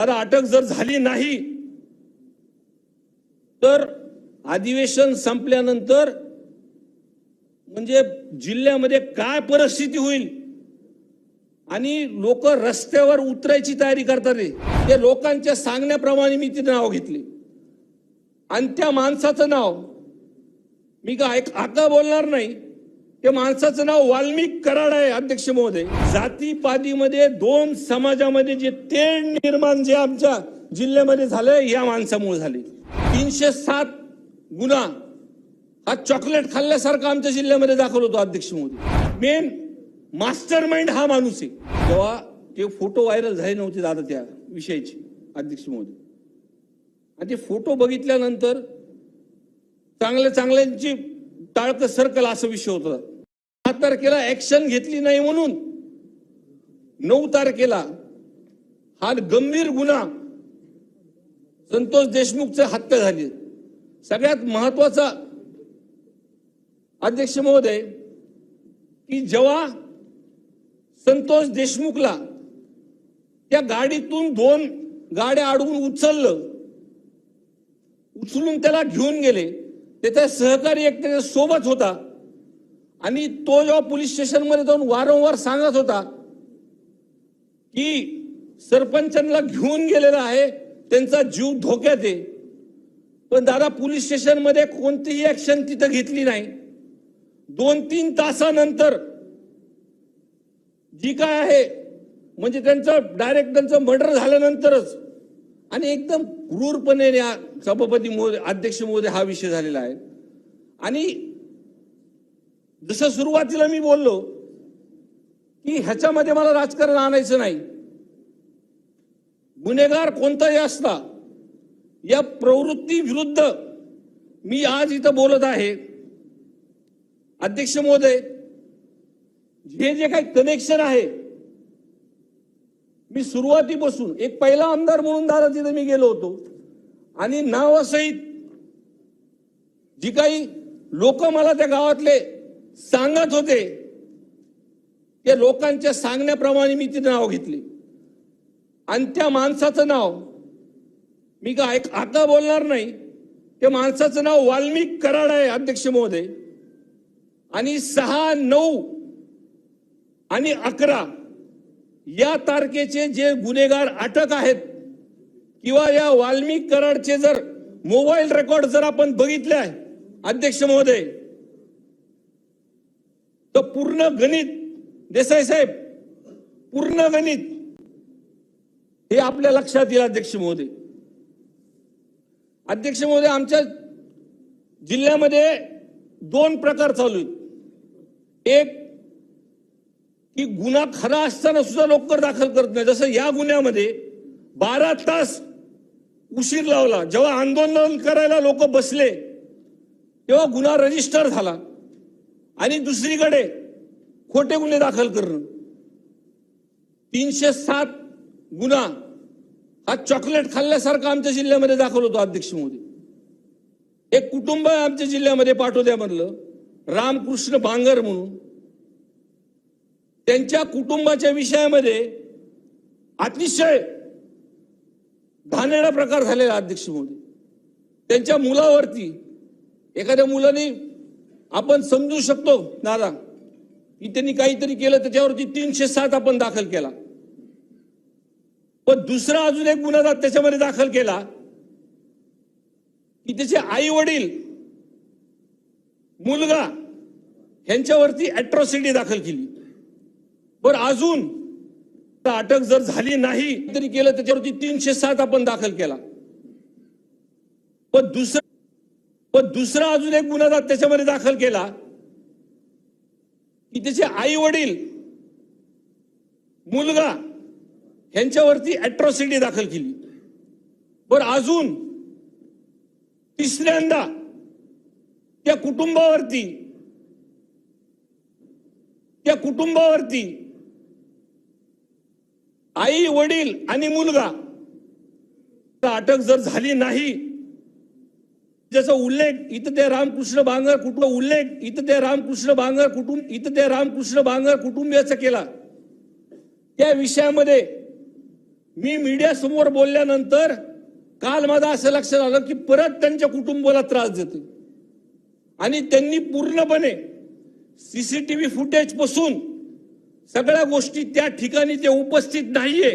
आता अटक जर झाली नाही तर अधिवेशन संपल्यानंतर म्हणजे जिल्ह्यामध्ये काय परिस्थिती होईल? आणि लोक रस्त्यावर उतरायची तयारी करतात रे. ते लोकांच्या सांगण्याप्रमाणे मी तिथे नाव घेतले. आणि त्या माणसाचं नाव मी काय आका बोलणार नाही त्या माणसाचं नाव वाल्मिक कराड आहे अध्यक्ष महोदय. जातीपातीमध्ये दोन समाजामध्ये जे तेढ निर्माण जे आमच्या जिल्ह्यामध्ये झालंय या माणसामुळे झाले. तीनशे सात गुन्हा हा चॉकलेट खाल्ल्यासारखा आमच्या जिल्ह्यामध्ये दाखल होतो अध्यक्ष मोदी मेन मास्टर माइंड हा माणूस आहे. तेव्हा ते फोटो व्हायरल झाले नव्हते दादा त्या विषयाचे अध्यक्ष मोदी आणि ते फोटो बघितल्यानंतर चांगल्या चांगल्यांची टाळकं सर्कल असा विषय होता. सात तारखेला ऍक्शन घेतली नाही म्हणून. नऊ तारखेला हा गंभीर गुन्हा. संतोष देशमुखचं हत्या झाली. सगळ्यात महत्त्वाचा अध्यक्ष महोदय की जेव्हा संतोष देशमुखला त्या गाडीतून दोन गाड्या अडवून उचललं उचलून त्याला घेऊन गेले त्याचा सहकारी एक त्याच्या सोबत होता. आणि तो जेव्हा पोलीस स्टेशनमध्ये जाऊन वारंवार सांगत होता की सरपंचांना घेऊन गेलेला आहे त्यांचा जीव धोक्यात आहे. पण दादा पोलीस स्टेशनमध्ये कोणतीही ऍक्शन तिथं घेतली नाही. दोन तीन तासानंतर जी काय आहे म्हणजे त्यांचं डायरेक्ट त्यांचं मर्डर झाल्यानंतरच आणि एकदम क्रूरपणे या सभापती महोदय अध्यक्ष महोदय हा विषय झालेला आहे. आणि जसं सुरुवातीला मी बोललो की ह्याच्यामध्ये मला राजकारण आणायचं नाही. गुन्हेगार कोणताही असता या प्रवृत्ती विरुद्ध मी आज इथं बोलत आहे. अध्यक्ष महोदय हे जे काही कनेक्शन आहे मी सुरुवातीपासून एक पहिला आमदार म्हणून दादा तिथे मी गेलो होतो. आणि नावासहित जी काही लोक मला त्या गावातले सांगत होते त्या लोकांच्या सांगण्याप्रमाणे मी तिथे नाव घेतले. आणि त्या माणसाचं नाव मी का ऐक आता बोलणार नाही त्या माणसाचं नाव वाल्मिक कराड आहे अध्यक्ष महोदय. आणि सहा नऊ आणि अकरा या तारखेचे जे गुन्हेगार अटक आहेत किंवा या वाल्मिक कराडचे जर मोबाईल रेकॉर्ड जर आपण बघितले आहे अध्यक्ष महोदय तर पूर्ण गणित देसाई साहेब पूर्ण गणित. हे आपल्या लक्षात येईल अध्यक्ष महोदय. अध्यक्ष महोदय आमच्या जिल्ह्यामध्ये दोन प्रकार चालू आहेत. एक की गुन्हा खरा असताना सुद्धा लवकर दाखल करत नाही. जसं या गुन्ह्यामध्ये बारा तास उशीर लावला. जेव्हा आंदोलन करायला लोक बसले तेव्हा गुन्हा रजिस्टर झाला. आणि दुसरीकडे खोटे गुन्हे दाखल करणं. तीनशे सात गुन्हा हा चॉकलेट खाल्ल्यासारखा आमच्या जिल्ह्यामध्ये दाखल होतो अध्यक्ष मोदी. एक कुटुंब आमच्या जिल्ह्यामध्ये पाटोद्यामधलं रामकृष्ण बांगर म्हणून. त्यांच्या कुटुंबाच्या विषयामध्ये अतिशय धानेडा प्रकार झालेला अध्यक्ष मोदी. त्यांच्या मुलावरती एखाद्या मुलाने आपण समजू शकतो दादा. की त्यांनी काहीतरी केलं त्याच्यावरती तीनशे सात आपण दाखल केला. पण दुसरा अजून एक गुन्हा त्याच्यामध्ये दाखल केला की त्याचे आई वडील मुलगा ह्यांच्यावरती अॅट्रॉसिटी दाखल केली. पण अजून अटक जर झाली नाही तरी केलं त्याच्यावरती तीनशे सात आपण दाखल केला. पण दुसरा पण दुसरा अजून एक गुन्हा त्याच्यामध्ये दाखल केला की त्याचे आई वडील मुलगा ह्यांच्यावरती अॅट्रॉसिटी दाखल केली. पण अजून तिसऱ्यांदा त्या कुटुंबावरती त्या कुटुंबावरती आई वडील आणि मुलगा अटक जर झाली नाही जसं उल्लेख इथं ते रामकृष्ण बांगर कुटुंब उल्लेख इथं ते रामकृष्ण बांगर कुटुंब इथं ते रामकृष्ण बांगर कुटुंबियाचा केला. त्या विषयामध्ये मी मीडिया समोर बोलल्यानंतर काल माझं असं लक्षात आलं की परत त्यांच्या कुटुंबाला त्रास देतो आणि त्यांनी पूर्णपणे सीसीटीव्ही फुटेजपासून सगळ्या गोष्टी त्या ठिकाणी ते उपस्थित नाहीये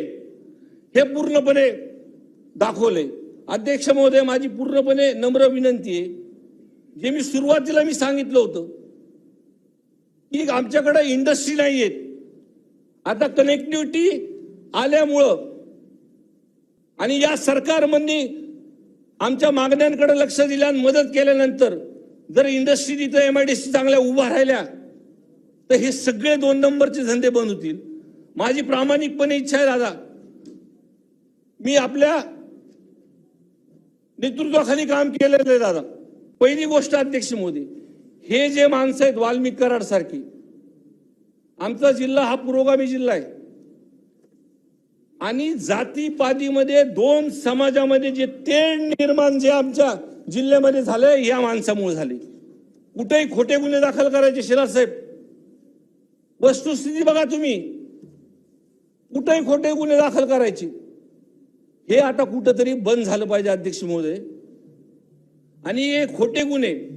हे पूर्णपणे दाखवले अध्यक्ष महोदय माझी पूर्णपणे नम्र विनंती आहे. जे मी सुरुवातीला मी सांगितलं होतं. की आमच्याकडे इंडस्ट्री नाही आहेत आता कनेक्टिव्हिटी आल्यामुळं आणि या सरकारमधनी आमच्या मागण्यांकडे लक्ष दिलं मदत केल्यानंतर जर इंडस्ट्री तिथं एम आय डी सी चांगल्या उभा राहिल्या तर हे सगळे दोन नंबरचे धंदे बंद होतील. माझी प्रामाणिकपणे इच्छा आहे दादा. मी आपल्या नेतृत्वाखाली काम केलेलं आहे दादा. पहिली गोष्ट अध्यक्ष मोदी हे जे माणसं आहेत वाल्मिक कराड सारखी आमचा जिल्हा हा पुरोगामी जिल्हा आहे. आणि जातीपातीमध्ये दोन समाजामध्ये जे तेढ निर्माण जे आमच्या जिल्ह्यामध्ये झालंय या माणसामुळे झाले. कुठेही खोटे गुन्हे दाखल करायचे शिराज साहेब. वस्तुस्थिती बघा तुम्ही. कुठेही खोटे गुन्हे दाखल करायचे. हे आता कुठंतरी बंद झालं पाहिजे अध्यक्ष महोदय. आणि हे खोटे गुन्हे.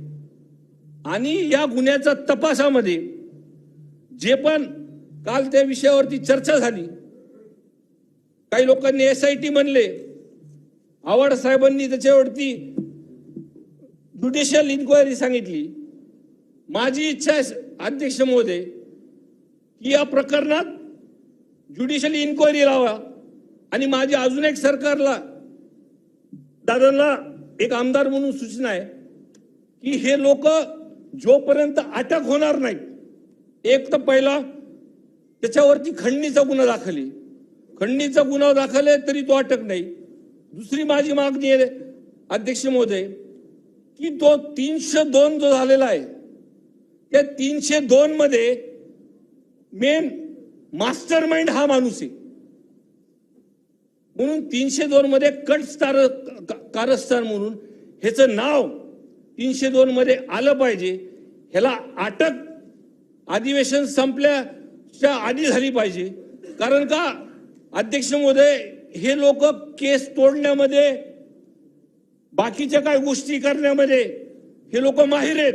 आणि या गुन्ह्याच्या तपासामध्ये जे पण काल त्या विषयावरती चर्चा झाली काही लोकांनी एस आय टी म्हणले आव्हाड साहेबांनी त्याच्यावरती ज्युडिशियल इन्क्वायरी सांगितली. माझी इच्छा आहे अध्यक्ष महोदय की या प्रकरणात ज्युडिशियल इन्क्वायरी लावा. आणि माझी अजून एक सरकारला दादांना एक आमदार म्हणून सूचना आहे की हे लोक जोपर्यंत अटक होणार नाही एक तर पहिला त्याच्यावरती खंडणीचा गुन्हा दाखल आहे. खंडणीचा गुन्हा दाखल आहे तरी तो अटक नाही. दुसरी माझी मागणी आहे अध्यक्ष महोदय की तो तीनशे दोन जो झालेला आहे त्या तीनशे दोन मध्ये मेन मास्टर माइंड हा माणूस आहे. म्हणून तीनशे दोन मध्ये कट स्टार कारस्थान म्हणून ह्याचं नाव तीनशे दोन मध्ये आलं पाहिजे. ह्याला अटक अधिवेशन संपल्याच्या आधी झाली पाहिजे. कारण का? अध्यक्ष महोदय हे लोक केस तोडण्यामध्ये बाकीच्या काय गोष्टी करण्यामध्ये हे लोक माहीर आहेत.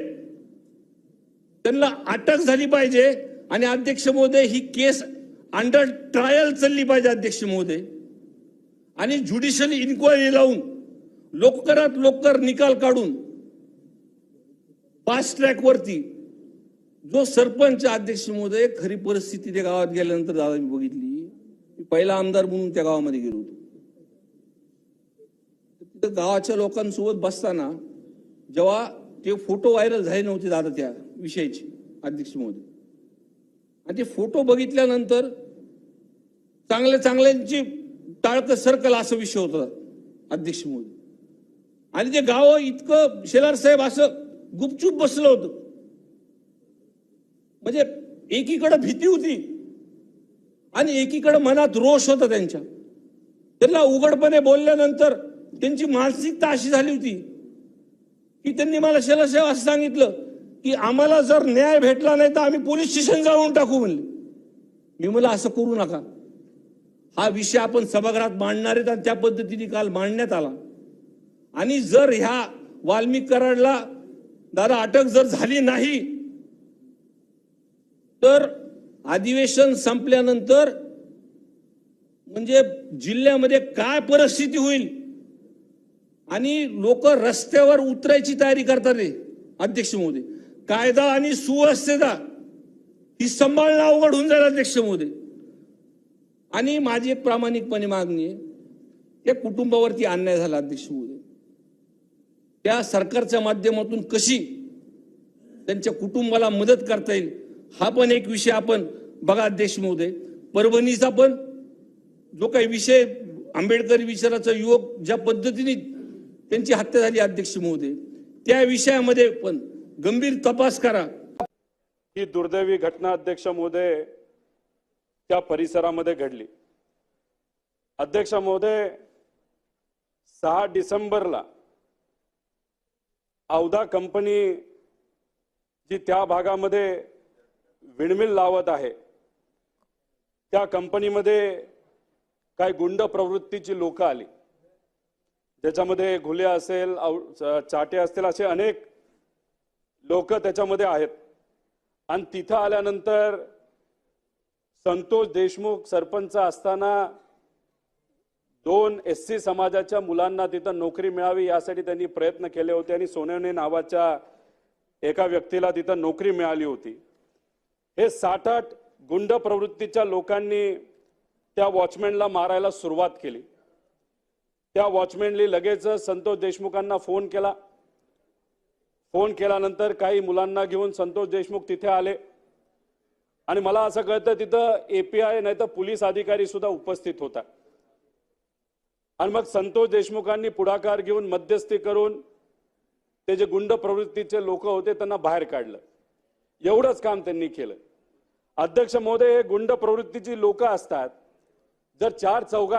त्यांना अटक झाली पाहिजे आणि अध्यक्ष महोदय ही केस अंडर ट्रायल चालली पाहिजे अध्यक्ष महोदय. आणि ज्युडिशियल इन्क्वायरी लावून लवकरात लवकर निकाल काढून फास्ट ट्रॅकवरती जो सरपंच अध्यक्ष महोदय खरी परिस्थिती त्या गावात गेल्यानंतर दादा मी बघितली. मी पहिला आमदार म्हणून त्या गावामध्ये गेलो होतो. तिथं गावाच्या लोकांसोबत बसताना जेव्हा ते फोटो व्हायरल झाले नव्हते दादा त्या विषयाचे अध्यक्ष महोदय. आणि ते फोटो बघितल्यानंतर चांगल्या चांगल्यांची टाळकं सर्कल असा विषय होता अध्यक्ष मोदी आणि ते गाव इतकं शेलार साहेब असं गुपचूप बसलं होतं. म्हणजे एकीकडे भीती होती आणि एकीकडे मनात रोष होता त्यांच्या. त्यांना उघडपणे बोलल्यानंतर त्यांची मानसिकता अशी झाली होती की त्यांनी मला शेलार साहेब असं सांगितलं की आम्हाला जर न्याय भेटला नाही तर आम्ही पोलीस स्टेशन जाऊन टाकू म्हणले. मी मला असं करू नका. हा विषय आपण सभागृहात मांडणार आहेत आणि त्या पद्धतीने काल मांडण्यात आला. आणि जर ह्या वाल्मिक कराडला दादा अटक जर झाली नाही तर अधिवेशन संपल्यानंतर म्हणजे जिल्ह्यामध्ये काय परिस्थिती होईल? आणि लोक रस्त्यावर उतरायची तयारी करतात रे अध्यक्ष मोदी कायदा आणि सुव्यवस्थेचा ही सांभाळणं अवघड होऊन जाईल अध्यक्ष मोदी आणि माझी एक प्रामाणिकपणे मागणी आहे त्या कुटुंबावरती अन्याय झाला अध्यक्ष महोदय त्या सरकारच्या माध्यमातून कशी त्यांच्या कुटुंबाला मदत करता येईल हा पण एक विषय आपण बघा अध्यक्ष महोदय परभणीचा पण जो काही विषय आंबेडकरी विचाराचा युवक ज्या पद्धतीने त्यांची हत्या झाली अध्यक्ष महोदय त्या विषयामध्ये पण गंभीर तपास करा. ही दुर्दैवी घटना अध्यक्ष महोदय त्या परिसरामध्ये घडली. अध्यक्ष महोदय सहा डिसेंबरला औदा कंपनी जी त्या भागामध्ये विणमिल लावत आहे त्या कंपनीमध्ये काही गुंड प्रवृत्तीची लोक आली. ज्याच्यामध्ये घुले असेल चाटे असतील असे अनेक लोक त्याच्यामध्ये आहेत. आणि तिथं आल्यानंतर संतोष देशमुख सरपंच असताना दोन एस सी समाजाच्या मुलांना तिथं नोकरी मिळावी यासाठी त्यांनी प्रयत्न केले होते आणि सोनवणे नावाच्या एका व्यक्तीला तिथं नोकरी मिळाली होती. हे साठ आठ गुंड प्रवृत्तीच्या लोकांनी त्या वॉचमॅनला मारायला सुरुवात केली. त्या वॉचमॅननी लगेच संतोष देशमुखांना फोन केला. फोन केल्यानंतर काही मुलांना घेऊन संतोष देशमुख तिथे आले. आणि मला असं कळतं तिथं एपीआय नाही तर पोलीस अधिकारी सुद्धा उपस्थित होता आणि मग संतोष देशमुखांनी पुढाकार घेऊन मध्यस्थी करून ते जे गुंड प्रवृत्तीचे लोक होते त्यांना बाहेर काढलं. एवढंच काम त्यांनी केलं. अध्यक्ष महोदय हे गुंड प्रवृत्तीची लोक असतात. जर चार चौघा